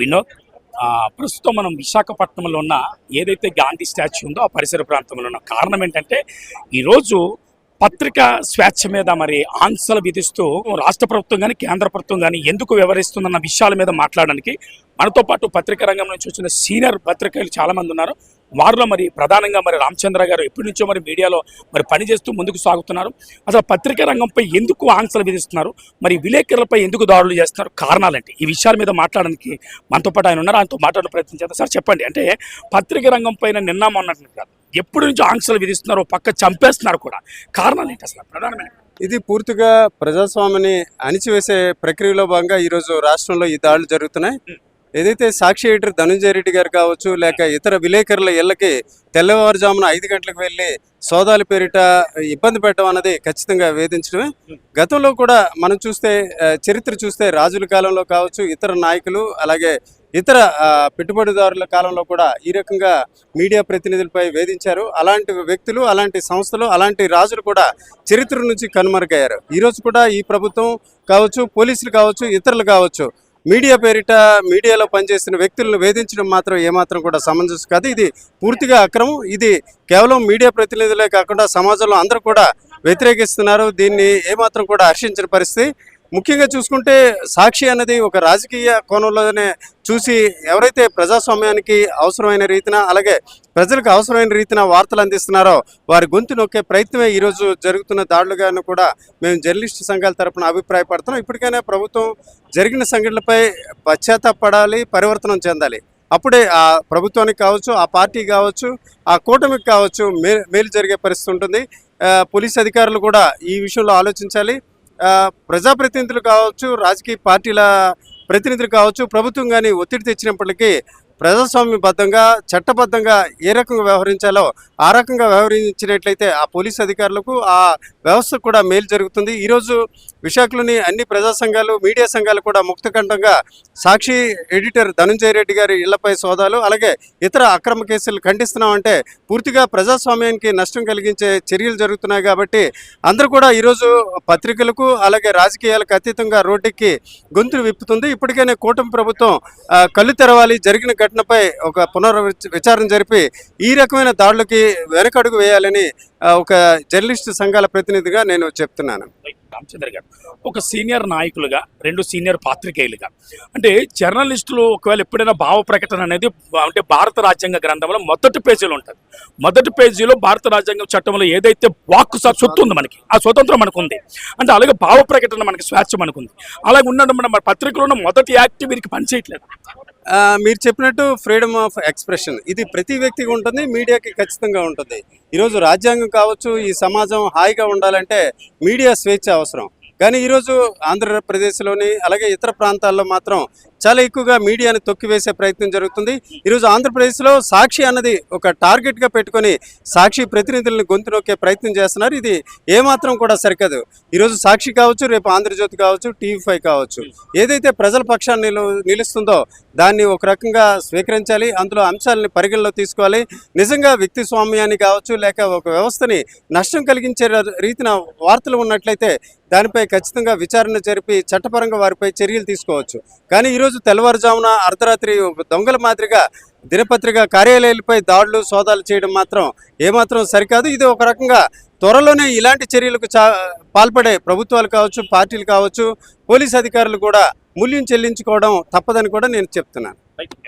వినోద్. ప్రస్తుతం మనం విశాఖపట్నంలో ఉన్న ఏదైతే గాంధీ స్టాచ్యూ ఉందో ఆ పరిసర ప్రాంతంలో ఉన్న కారణం ఏంటంటే ఈరోజు పత్రికా స్వేచ్ఛ మీద మరి ఆంక్షలు విధిస్తూ రాష్ట్ర ప్రభుత్వం కానీ కేంద్ర ప్రభుత్వం కానీ ఎందుకు వ్యవహరిస్తుందన్న విషయాల మీద మాట్లాడడానికి మనతో పాటు పత్రికా రంగం నుంచి వచ్చిన సీనియర్ పత్రికలు చాలామంది ఉన్నారు. వారిలో మరి ప్రధానంగా మరి రామచంద్ర గారు ఎప్పటి నుంచో మరి మీడియాలో మరి పనిచేస్తూ ముందుకు సాగుతున్నారు. అసలు పత్రికా రంగంపై ఎందుకు ఆంక్షలు విధిస్తున్నారు? మరి విలేకరులపై ఎందుకు దాడులు చేస్తున్నారు? కారణాలంటే ఈ విషయాల మీద మాట్లాడడానికి మనతో పాటు ఆయన ఉన్నారు. ఆయనతో మాట్లాడే ప్రయత్నం సార్ చెప్పండి. అంటే పత్రికా రంగం పైన నిన్న మొన్నట్టు కాదు ఎప్పటి నుంచి ఆంక్షలు విధిస్తున్నారు పక్క చంపేస్తున్నారు కూడా. కారణాలు ఏంటి అసలు? ప్రధానమైన ఇది పూర్తిగా ప్రజాస్వామ్యాన్ని అణిచివేసే ప్రక్రియలో భాగంగా ఈరోజు రాష్ట్రంలో ఈ దాడులు జరుగుతున్నాయి. ఏదైతే సాక్షి ఎడిటర్ ధనుంజయ రెడ్డి గారు కావచ్చు లేక ఇతర విలేకరుల ఇళ్ళకి తెల్లవారుజామున ఐదు గంటలకు వెళ్ళి సోదాల పేరిట ఇబ్బంది పెట్టడం అన్నది ఖచ్చితంగా వేధించడమే. గతంలో కూడా మనం చూస్తే చరిత్ర చూస్తే రాజుల కాలంలో కావచ్చు ఇతర నాయకులు అలాగే ఇతర పెట్టుబడిదారుల కాలంలో కూడా ఈ రకంగా మీడియా ప్రతినిధులపై వేధించారు. అలాంటి వ్యక్తులు అలాంటి సంస్థలు అలాంటి రాజులు కూడా చరిత్ర నుంచి కనుమరుగయ్యారు. ఈరోజు కూడా ఈ ప్రభుత్వం కావచ్చు పోలీసులు కావచ్చు ఇతరులు కావచ్చు మీడియా పేరిట మీడియాలో పనిచేస్తున్న వ్యక్తులను వేధించడం మాత్రం ఏమాత్రం కూడా సమంజసం కాదు. ఇది పూర్తిగా అక్రమం. ఇది కేవలం మీడియా ప్రతినిధులే కాకుండా సమాజంలో అందరూ కూడా వ్యతిరేకిస్తున్నారు. దీన్ని ఏమాత్రం కూడా హర్షించిన పరిస్థితి. ముఖ్యంగా చూసుకుంటే సాక్షి అనేది ఒక రాజకీయ కోణంలోనే చూసి ఎవరైతే ప్రజాస్వామ్యానికి అవసరమైన రీతిన అలాగే ప్రజలకు అవసరమైన రీతిన వార్తలు అందిస్తున్నారో వారి గొంతు నొక్కే ప్రయత్నమే ఈరోజు జరుగుతున్న దాడులుగాను కూడా మేము జర్నలిస్ట్ సంఘాల తరపున అభిప్రాయపడుతున్నాం. ఇప్పటికైనా ప్రభుత్వం జరిగిన సంఘటనలపై పశ్చాత్తాపడాలి పరివర్తనం చెందాలి. అప్పుడే ఆ ప్రభుత్వానికి కావచ్చు ఆ పార్టీ కావచ్చు ఆ కూటమికి కావచ్చు మే మేలు జరిగే పరిస్థితి ఉంటుంది. పోలీస్ అధికారులు కూడా ఈ విషయంలో ఆలోచించాలి. ప్రజాప్రతినిధులు కావచ్చు రాజకీయ పార్టీల ప్రతినిధులు కావచ్చు ప్రభుత్వం కానీ ఒత్తిడి తెచ్చినప్పటికీ ప్రజాస్వామ్యబద్ధంగా చట్టబద్ధంగా ఏ రకంగా వ్యవహరించాలో ఆ రకంగా వ్యవహరించినట్లయితే ఆ పోలీస్ అధికారులకు ఆ వ్యవస్థకు కూడా మేలు జరుగుతుంది. ఈరోజు విశాఖలోని అన్ని ప్రజా సంఘాలు మీడియా సంఘాలు కూడా ముక్తకంఠంగా సాక్షి ఎడిటర్ ధనంజయ రెడ్డి గారి ఇళ్ళపై సోదాలు అలాగే ఇతర అక్రమ కేసులు ఖండిస్తున్నామంటే పూర్తిగా ప్రజాస్వామ్యానికి నష్టం కలిగించే చర్యలు జరుగుతున్నాయి కాబట్టి అందరూ కూడా ఈరోజు పత్రికలకు అలాగే రాజకీయాలకు అతీతంగా రోడ్డెక్కి గొంతులు విప్పుతుంది. ఇప్పటికైనా కూటమి ప్రభుత్వం కళ్ళు తెరవాలి. జరిగిన ఘటనపై ఒక పునర్విచ విచారణ జరిపి ఈ రకమైన దాడులకి వెనకడుగు వేయాలని ఒక జర్నలిస్ట్ సంఘాల ప్రతినిధిగా నేను చెప్తున్నాను. రామచంద్ర గారు ఒక సీనియర్ నాయకులుగా రెండు సీనియర్ పాత్రికేయులుగా అంటే జర్నలిస్టులు ఒకవేళ ఎప్పుడైనా భావ ప్రకటన అనేది అంటే భారత రాజ్యాంగ గ్రంథంలో మొదటి పేజీలో ఉంటుంది. మొదటి పేజీలో భారత రాజ్యాంగం చట్టంలో ఏదైతే వాక్కు సొత్తు ఉంది మనకి ఆ స్వతంత్రం మనకు ఉంది. అంటే అలాగే భావ ప్రకటన మనకి స్వేచ్ఛ మనకు ఉంది. అలాగే ఉండడం మన పత్రికలో ఉన్న మొదటి యాక్ట్ వీరికి పనిచేయట్లేదు. మీరు చెప్పినట్టు ఫ్రీడమ్ ఆఫ్ ఎక్స్ప్రెషన్ ఇది ప్రతి వ్యక్తికి ఉంటుంది మీడియాకి ఖచ్చితంగా ఉంటుంది. ఈరోజు రాజ్యాంగం కావచ్చు ఈ సమాజం హాయిగా ఉండాలంటే మీడియా స్వేచ్ఛ అవసరం. కానీ ఈరోజు ఆంధ్రప్రదేశ్లోని అలాగే ఇతర ప్రాంతాల్లో మాత్రం చాలా ఎక్కువగా మీడియాని తొక్కివేసే ప్రయత్నం జరుగుతుంది. ఈరోజు ఆంధ్రప్రదేశ్లో సాక్షి అన్నది ఒక టార్గెట్గా పెట్టుకొని సాక్షి ప్రతినిధులను గొంతు నొక్కే ప్రయత్నం చేస్తున్నారు. ఇది ఏమాత్రం కూడా సరికదు. ఈరోజు సాక్షి కావచ్చు రేపు ఆంధ్రజ్యోతి కావచ్చు టీవీ ఫైవ్ కావచ్చు. ఏదైతే ప్రజల పక్షాన్ని నిలు నిలుస్తుందో దాన్ని ఒక రకంగా స్వీకరించాలి. అందులో అంశాలని పరిగణలో తీసుకోవాలి. నిజంగా వ్యక్తి స్వామ్యాన్ని కావచ్చు లేక ఒక వ్యవస్థని నష్టం కలిగించే రీతిన వార్తలు ఉన్నట్లయితే దానిపై ఖచ్చితంగా విచారణ జరిపి చట్టపరంగా వారిపై చర్యలు తీసుకోవచ్చు. కానీ ఈరోజు తెల్లవారుజామున అర్ధరాత్రి దొంగల మాదిరిగా దినపత్రిక కార్యాలయాలపై దాడులు సోదాలు చేయడం మాత్రం ఏమాత్రం సరికాదు. ఇది ఒక రకంగా త్వరలోనే ఇలాంటి చర్యలకు పాల్పడే ప్రభుత్వాలు కావచ్చు పార్టీలు కావచ్చు పోలీస్ అధికారులు కూడా మూల్యం చెల్లించుకోవడం తప్పదని కూడా నేను చెప్తున్నాను.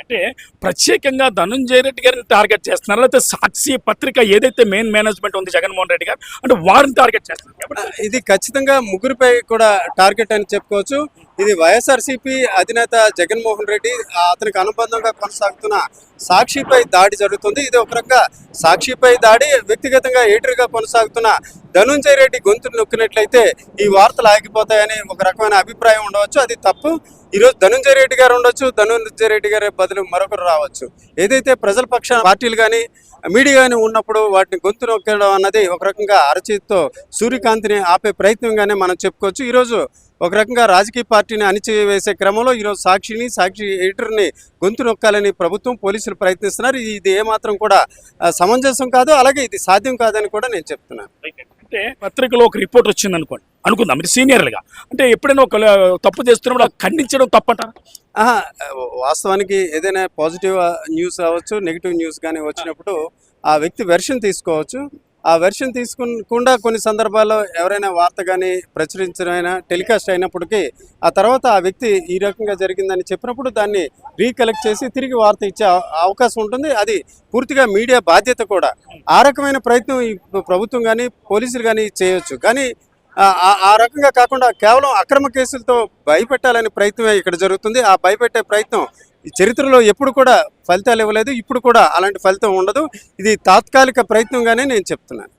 అంటే ప్రత్యేకంగా ధనుంజయ రెడ్డి గారిని టార్గెట్ చేస్తున్నారు? లేకపోతే సాక్షి పత్రిక ఏదైతే మెయిన్ మేనేజ్మెంట్ ఉంది జగన్మోహన్ రెడ్డి గారు అంటే వారిని టార్గెట్ చేస్తున్నారు? ఇది ఖచ్చితంగా ముగ్గురిపై కూడా టార్గెట్ అని చెప్పుకోవచ్చు. ఇది వైఎస్ఆర్సీపీ అధినేత జగన్మోహన్ రెడ్డి అతనికి అనుబంధంగా కొనసాగుతున్న సాక్షిపై దాడి జరుగుతుంది. ఇది ఒక రకంగా సాక్షిపై దాడి వ్యక్తిగతంగా ఏటరుగా కొనసాగుతున్న ధనుంజయ రెడ్డి గొంతు నొక్కినట్లయితే ఈ వార్తలు ఆగిపోతాయని ఒక రకమైన అభిప్రాయం ఉండవచ్చు. అది తప్పు. ఈరోజు ధనుంజయ రెడ్డి గారు ఉండొచ్చు ధనుంజయ రెడ్డి గారి బదులు మరొకరు రావచ్చు. ఏదైతే ప్రజల పక్ష పార్టీలు కానీ మీడియా కానీ ఉన్నప్పుడు వాటిని గొంతు నొక్కడం అన్నది ఒక రకంగా అరచేతితో సూర్యకాంతిని ఆపే ప్రయత్నంగానే మనం చెప్పుకోవచ్చు. ఈరోజు ఒక రకంగా రాజకీయ పార్టీని అణిచివేసే క్రమంలో ఈరోజు సాక్షిని సాక్షి ఎడిటర్ని గొంతు నొక్కాలని ప్రభుత్వం పోలీసులు ప్రయత్నిస్తున్నారు. ఇది- ఏమాత్రం కూడా సమంజసం కాదు అలాగే ఇది సాధ్యం కాదని కూడా నేను చెప్తున్నాను. అంటే పత్రికలో ఒక రిపోర్ట్ వచ్చింది అనుకోండి అనుకుందాం మీరు సీనియర్లుగా. అంటే ఎప్పుడైనా ఒక తప్పు చేస్తున్నప్పుడు ఖండించడం తప్పంటారా? ఆహా, వాస్తవానికి ఏదైనా పాజిటివ్ న్యూస్ అవ్వచ్చు నెగిటివ్ న్యూస్ కానీ వచ్చినప్పుడు ఆ వ్యక్తి వెర్షన్ తీసుకోవచ్చు. ఆ వెర్షన్ తీసుకుండా కొన్ని సందర్భాల్లో ఎవరైనా వార్త కానీ ప్రచురించడమైనా టెలికాస్ట్ అయినప్పటికీ ఆ తర్వాత ఆ వ్యక్తి ఈ రకంగా జరిగిందని చెప్పినప్పుడు దాన్ని రీకలెక్ట్ చేసి తిరిగి వార్త ఇచ్చే అవకాశం ఉంటుంది. అది పూర్తిగా మీడియా బాధ్యత కూడా. ఆ రకమైన ప్రయత్నం ఈ ప్రభుత్వం కానీ పోలీసులు కానీ చేయొచ్చు. కానీ ఆ- ఆ రకంగా కాకుండా కేవలం అక్రమ కేసులతో భయపెట్టాలనే ప్రయత్నమే ఇక్కడ జరుగుతుంది. ఆ భయపెట్టే ప్రయత్నం ఈ చరిత్రలో ఎప్పుడు కూడా ఫలితాలు ఇవ్వలేదు. ఇప్పుడు కూడా అలాంటి ఫలితం ఉండదు. ఇది తాత్కాలిక ప్రయత్నంగానే నేను చెప్తున్నాను.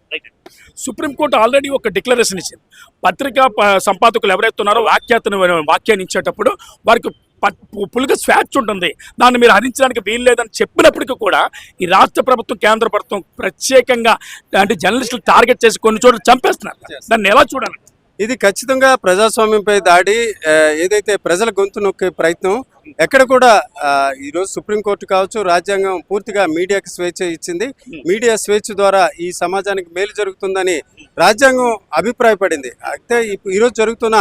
సుప్రీంకోర్టు ఆల్రెడీ ఒక డిక్లరేషన్ ఇచ్చింది. పత్రికా సంపాదకులు ఎవరైతే ఉన్నారో వాక్యాతను వాక్యాన్ని ఇచ్చేటప్పుడు వారికి పులిగా స్వేచ్ఛ ఉంటుంది. దాన్ని మీరు హరించడానికి వీలు లేదని చెప్పినప్పటికీ కూడా ఈ రాష్ట్ర ప్రభుత్వం కేంద్ర ప్రభుత్వం ప్రత్యేకంగా అంటే జర్నలిస్టులు టార్గెట్ చేసి కొన్ని చోట్ల చంపేస్తున్నారు. దాన్ని ఎలా చూడాలి? ఇది ఖచ్చితంగా ప్రజాస్వామ్యంపై దాడి ఏదైతే ప్రజల గొంతు నొక్కే ప్రయత్నం ఎక్కడ కూడా ఈరోజు సుప్రీంకోర్టు కావచ్చు రాజ్యాంగం పూర్తిగా మీడియాకి స్వేచ్ఛ ఇచ్చింది. మీడియా స్వేచ్ఛ ద్వారా ఈ సమాజానికి మేలు జరుగుతుందని రాజ్యాంగం అభిప్రాయపడింది. అయితే ఈరోజు జరుగుతున్న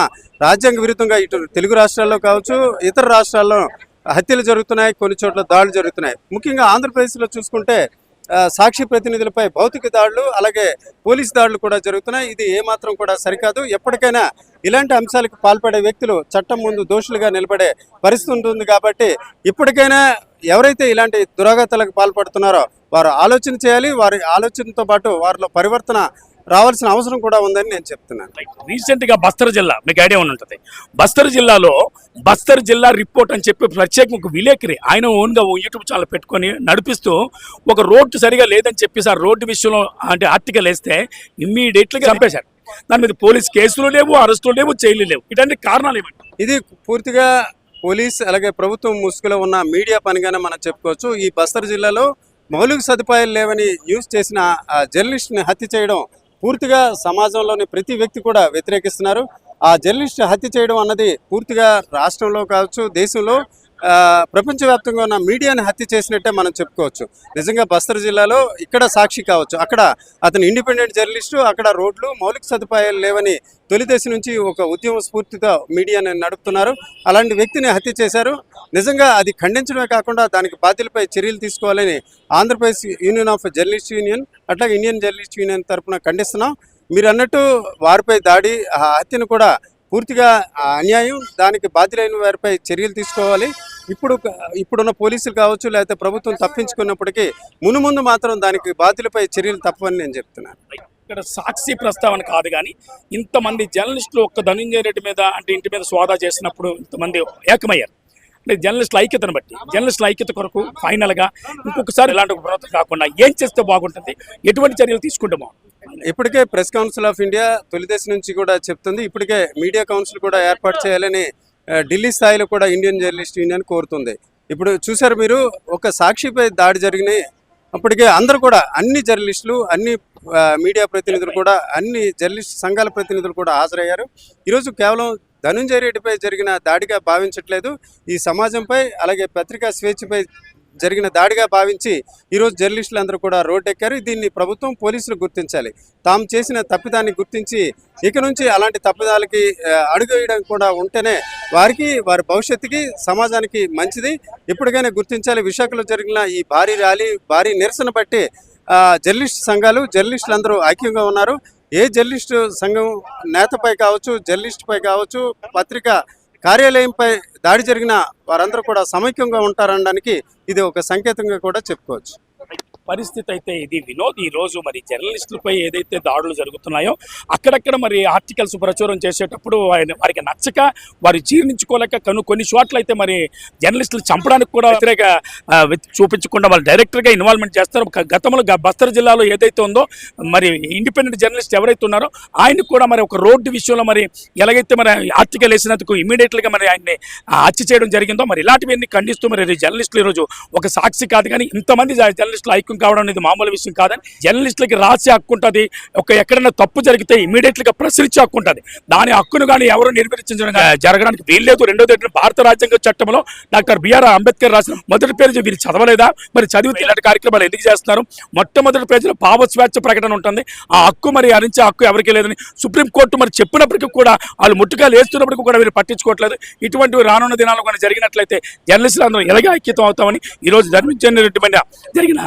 రాజ్యాంగ విరుద్ధంగా ఇటు తెలుగు రాష్ట్రాల్లో కావచ్చు ఇతర రాష్ట్రాల్లో హత్యలు జరుగుతున్నాయి కొన్ని చోట్ల దాడులు జరుగుతున్నాయి. ముఖ్యంగా ఆంధ్రప్రదేశ్లో చూసుకుంటే సాక్షి ప్రతినిధులపై భౌతిక దాడులు అలాగే పోలీస్ దాడులు కూడా జరుగుతున్నాయి. ఇది ఏమాత్రం కూడా సరికాదు. ఎప్పటికైనా ఇలాంటి అంశాలకు పాల్పడే వ్యక్తులు చట్టం ముందు దోషులుగా నిలబడే పరిస్థితి ఉంటుంది కాబట్టి ఇప్పటికైనా ఎవరైతే ఇలాంటి దురాఘాతాలకు పాల్పడుతున్నారో వారు ఆలోచన చేయాలి. వారి ఆలోచనతో పాటు వారిలో పరివర్తన రావాల్సిన అవసరం కూడా ఉందని నేను చెప్తున్నాను. రీసెంట్గా బస్తర్ జిల్లా మీకు ఐడియా ఉండి ఉంటుంది బస్తర్ జిల్లాలో బస్తర్ జిల్లా రిపోర్ట్ అని చెప్పి ప్రత్యేకంగా ఒక విలేకరి ఆయన ఓన్గా ఓ యూట్యూబ్ ఛానల్ పెట్టుకొని నడిపిస్తూ ఒక రోడ్డు సరిగా లేదని చెప్పేసి ఆ రోడ్డు విషయంలో అంటే ఆర్టికల్ వేస్తే ఇమ్మీడియట్గా చంపేశారు. దాని మీద పోలీస్ కేసులు లేవు అరెస్టులు లేవు జైలు లేవు. ఇటువంటి కారణాలు ఏమంటారు? ఇది పూర్తిగా పోలీస్ అలాగే ప్రభుత్వం ముసుగులో ఉన్న మీడియా పనిగానే మనం చెప్పుకోవచ్చు. ఈ బస్తర్ జిల్లాలో మౌలిక సదుపాయాలు లేవని న్యూస్ చేసిన జర్నలిస్ట్ని హత్య చేయడం పూర్తిగా సమాజంలోని ప్రతి వ్యక్తి కూడా వ్యతిరేకిస్తున్నారు. ఆ జర్నలిస్ట్ హత్య చేయడం అన్నది పూర్తిగా రాష్ట్రంలో కావచ్చు దేశంలో ప్రపంచవ్యాప్తంగా ఉన్న మీడియాని హత్య చేసినట్టే మనం చెప్పుకోవచ్చు. నిజంగా బస్తర్ జిల్లాలో ఇక్కడ సాక్షి కావచ్చు. అక్కడ అతను ఇండిపెండెంట్ జర్నలిస్టు అక్కడ రోడ్లు మౌలిక సదుపాయాలు లేవని తొలి దశ నుంచి ఒక ఉద్యమ స్ఫూర్తితో మీడియాని నడుపుతున్నారు. అలాంటి వ్యక్తిని హత్య చేశారు. నిజంగా అది ఖండించడమే కాకుండా దానికి బాధ్యులపై చర్యలు తీసుకోవాలని Andhra Pradesh union of journalist union అట్లాగే ఇండియన్ జర్నలిస్ట్ యూనియన్ తరఫున ఖండిస్తున్నాం. మీరు అన్నట్టు వారిపై దాడి ఆ హత్యను కూడా పూర్తిగా అన్యాయం దానికి బాధ్యులైన వారిపై చర్యలు తీసుకోవాలి. ఇప్పుడు ఇప్పుడున్న పోలీసులు కావచ్చు లేకపోతే ప్రభుత్వం తప్పించుకున్నప్పటికీ మునుముందు మాత్రం దానికి బాధ్యులపై చర్యలు తప్పవని నేను చెప్తున్నాను. ఇక్కడ సాక్షి ప్రస్తావన కాదు కానీ ఇంతమంది జర్నలిస్టులు ఒక్క ధనంజయ రెడ్డి మీద అంటే ఇంటి మీద సోదా చేసినప్పుడు ఇంతమంది ఏకమయ్యారు. అంటే జర్నలిస్టుల ఐక్యతను బట్టి జర్నలిస్టుల ఐక్యత కొరకు ఫైనల్గా ఇంకొకసారి ఇలాంటి ప్రభుత్వం కాకుండా ఏం చేస్తే బాగుంటుంది ఎటువంటి చర్యలు తీసుకుంటే బాగుంటుంది ఇప్పటికే ప్రెస్ కౌన్సిల్ ఆఫ్ ఇండియా తొలిదశ నుంచి కూడా చెప్తుంది. ఇప్పటికే మీడియా కౌన్సిల్ కూడా ఏర్పాటు చేయాలని ఢిల్లీ స్థాయిలో కూడా ఇండియన్ జర్నలిస్ట్ యూనియన్ కోరుతుంది. ఇప్పుడు చూసారు మీరు ఒక సాక్షిపై దాడి జరిగినాయి. అప్పటికే అందరూ కూడా అన్ని జర్నలిస్టులు అన్ని మీడియా ప్రతినిధులు కూడా అన్ని జర్నలిస్ట్ సంఘాల ప్రతినిధులు కూడా హాజరయ్యారు. ఈరోజు కేవలం ధనుంజయ రెడ్డిపై జరిగిన దాడిగా భావించట్లేదు. ఈ సమాజంపై అలాగే పత్రికా స్వేచ్ఛపై జరిగిన దాడిగా భావించి ఈరోజు జర్నలిస్టులు అందరూ కూడా రోడ్డెక్కారు. దీన్ని ప్రభుత్వం పోలీసులు గుర్తించాలి. తాము చేసిన తప్పిదాన్ని గుర్తించి ఇక నుంచి అలాంటి తప్పిదాలకి అడుగు వేయడం కూడా ఉంటేనే వారికి వారి భవిష్యత్తుకి సమాజానికి మంచిది. ఎప్పటికైనా గుర్తించాలి విశాఖలో జరిగిన ఈ భారీ ర్యాలీ భారీ నిరసన బట్టి జర్నలిస్ట్ సంఘాలు జర్నలిస్టులు అందరూ ఐక్యంగా ఉన్నారు. ఏ జర్నలిస్టు సంఘం నేతపై కావచ్చు జర్నలిస్టుపై కావచ్చు పత్రిక కార్యాలయంపై దాడి జరిగిన వారందరూ కూడా సమైక్యంగా ఉంటారనడానికి ఇది ఒక సంకేతంగా కూడా చెప్పుకోవచ్చు. పరిస్థితి అయితే ఇది వినోద్. ఈ రోజు మరి జర్నలిస్టులపై ఏదైతే దాడులు జరుగుతున్నాయో అక్కడక్కడ మరి ఆర్టికల్స్ ప్రచురం చేసేటప్పుడు ఆయన వారికి నచ్చక వారు జీర్ణించుకోలేక కను కొన్ని చోట్ల అయితే మరి జర్నలిస్టులు చంపడానికి కూడా వ్యతిరేక చూపించకుండా వాళ్ళు డైరెక్టర్గా ఇన్వాల్వ్మెంట్ చేస్తారు. గతంలో బస్తర్ జిల్లాలో ఏదైతే ఉందో మరి ఇండిపెండెంట్ జర్నలిస్ట్ ఎవరైతే ఉన్నారో ఆయన కూడా మరి ఒక రోడ్డు విషయంలో మరి ఎలాగైతే మరి ఆర్టికల్ వేసినందుకు ఇమీడియట్గా మరి ఆయన్ని హత్య చేయడం జరిగిందో మరి ఇలాంటివన్నీ ఖండిస్తూ మరి జర్నలిస్టులు ఈరోజు ఒక సాక్షి కాదు. కానీ ఇంతమంది జర్నలిస్టులు ఐక్యం కావడం అనేది మామూలు విషయం కాదని జర్నలిస్టులకి రాసే హక్కు ఉంటుంది ఒక ఎక్కడైనా తప్పు జరిగితే ఇమీడియట్లీగా ప్రశ్నించే హక్కు ఉంటుంది దాని హక్కును కానీ ఎవరు నిర్వహించడం జరగడానికి వీల్లేదు రెండోది ఏంటంటే భారత రాజ్యాంగ చట్టంలో డాక్టర్ బిఆర్ అంబేద్కర్ రాసిన మొదటి పేరు వీరు చదవలేదా? మరి చదివితే ఇలాంటి కార్యక్రమాలు ఎందుకు చేస్తున్నారు? మొట్టమొదటి పేజీలో భావ స్వేచ్ఛ ప్రకటన ఉంటుంది. ఆ హక్కు మరి అరించే హక్కు ఎవరికీ లేదని సుప్రీంకోర్టు మరి చెప్పినప్పటికీ కూడా వాళ్ళు ముట్టుగా లేస్తున్నప్పటికీ కూడా వీరు పట్టించుకోవట్లేదు. ఇటువంటివి రానున్న దినాలు కానీ జరిగినట్లయితే జర్నలిస్టులు అందరూ ఎలాగే ఐక్యతం అవుతామని ఈ రోజు ధర్మించినటువంటి జరిగిన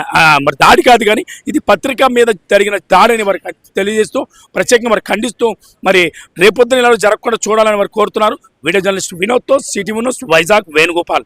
మరి దాడి కాదు కానీ ఇది పత్రిక మీద జరిగిన దాడిని వారికి తెలియజేస్తూ ప్రత్యేకంగా వారు ఖండిస్తూ మరి రేపొద్దున ఇలా జరగకుండా చూడాలని వారు కోరుతున్నారు. వీడియో జర్నలిస్ట్ వినోద్తో సిటీ న్యూస్ వైజాగ్ వేణుగోపాల్.